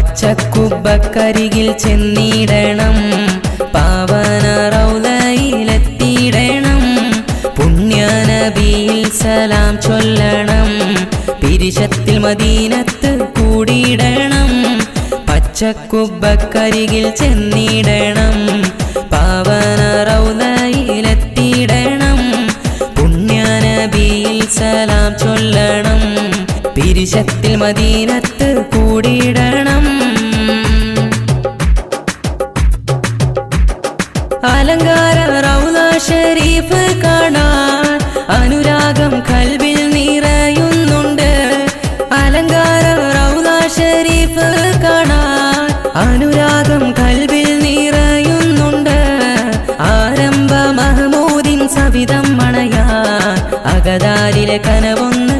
പച്ചക്കുബക്കരികിൽ ചെന്നിടണം. പാവന റൗലയിലെത്തിയിടണം പുണ്യനബിയിൽ സലാം ചൊല്ലണം. പിരിശത്തിൽ മദീനത്ത് കൂടിയിടണം. പച്ചക്കുബക്കരികിൽ ചെന്നിടണം. പാവന റൗലയിലെത്തിയിടണം പുണ്യനബിയിൽ സലാം പിരിശത്തിൽ മദീനത്ത് കൂടിയിടണം. അലങ്കാര റൗല ഷരീഫ് കാണാൻ അനുരാഗം കൽവിൽ നിറയുന്നുണ്ട്. അലങ്കാര റൗല ഷരീഫ് കാണാൻ അനുരാഗം കൽവിൽ നിറയുന്നുണ്ട്. ആരംഭ മഹമൂദിൻ സവിധം മണയാൻ അകതാരിലെ കനവൊന്ന്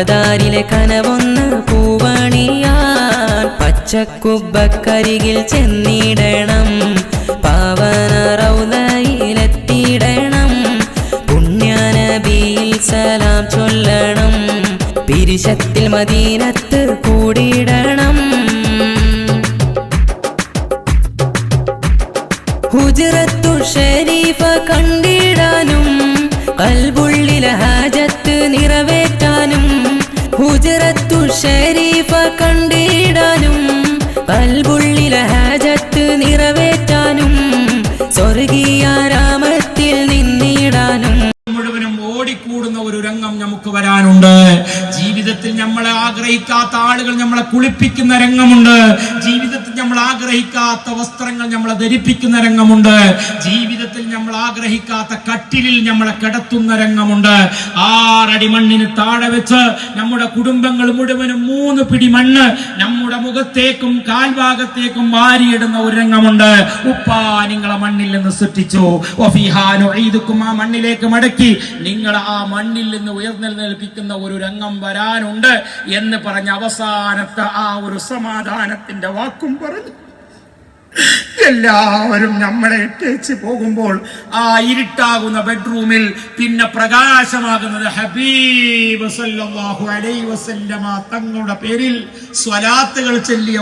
അകതാരിലെ കനവൊന്ന് പൂവണിയാൻ പച്ചക്കുബക്കരികിൽ ചെന്നിടണം. പാവന റൗലയിലെത്തിയിടണം പുണ്യനബിയിൽ സലാം ചൊല്ലണം. പിരിശത്തിൽ മദീനത്ത് കൂടിയിടണം. ഹുജറത്തു ഷരീഫ കണ്ടിടാനും കൽബുള്ളിലെ ഹാജത്ത് നിറവേറ്റാനും ഹുജറത്തു ഷരീഫ കണ്ടിടാനും കൽബുള്ളിലെ ഹാജത്ത് നിറവേറ്റാനും സ്വർഗീയ രാമത്തിൽ നിന്നിടാനും. മുഴുവനും ഓടിക്കൂടുന്ന ഒരു രംഗം നമുക്ക് വരാനുണ്ട്. ജീവിതത്തിൽ നമ്മളെ ആഗ്രഹിക്കാത്ത ആളുകൾ നമ്മളെ കുളിപ്പിക്കുന്ന രംഗമുണ്ട്. ജീവിതത്തിൽ നമ്മൾ ആഗ്രഹിക്കാത്ത വസ്ത്രങ്ങൾ നമ്മളെ ധരിപ്പിക്കുന്ന രംഗമുണ്ട്. ജീവിതത്തിൽ നമ്മൾ ആഗ്രഹിക്കാത്ത കട്ടിലിൽ നമ്മളെ കിടത്തുന്ന രംഗമുണ്ട്. ആറടി മണ്ണിന് താഴെ വെച്ച് നമ്മുടെ കുടുംബങ്ങൾ മുഴുവനും മൂന്ന് പിടി മണ്ണ് നമ്മുടെ മുഖത്തേക്കും കാൽഭാഗത്തേക്കും വാരിയിടുന്ന ഒരു രംഗമുണ്ട്. ഉപ്പാ നിങ്ങളെ മണ്ണിൽ നിന്ന് സൃഷ്ടിച്ചു. ഒഫിഹാനും ആ മണ്ണിലേക്ക് മടക്കി നിങ്ങൾ ആ മണ്ണിൽ നിന്ന് ഉയർന്നെഴുന്നേൽപ്പിക്കുന്ന ഒരു രംഗം വരാനുണ്ട് എന്ന് പറഞ്ഞ അവസാനത്തെ ആ ഒരു സമാധാനത്തിന്റെ വാക്കും പറഞ്ഞു. എല്ലാവരും നമ്മളെ ഇട്ടേച്ച് പോകുമ്പോൾ ആ ഇരുട്ടാകുന്ന ബെഡ്റൂമിൽ പിന്നെ പ്രകാശമാകുന്നത് ഹബീബ് സല്ലല്ലാഹു അലൈഹി വസല്ലമ തങ്ങളുടെ പേരിൽ സ്വലാത്തുകൾ ചൊല്ലിയ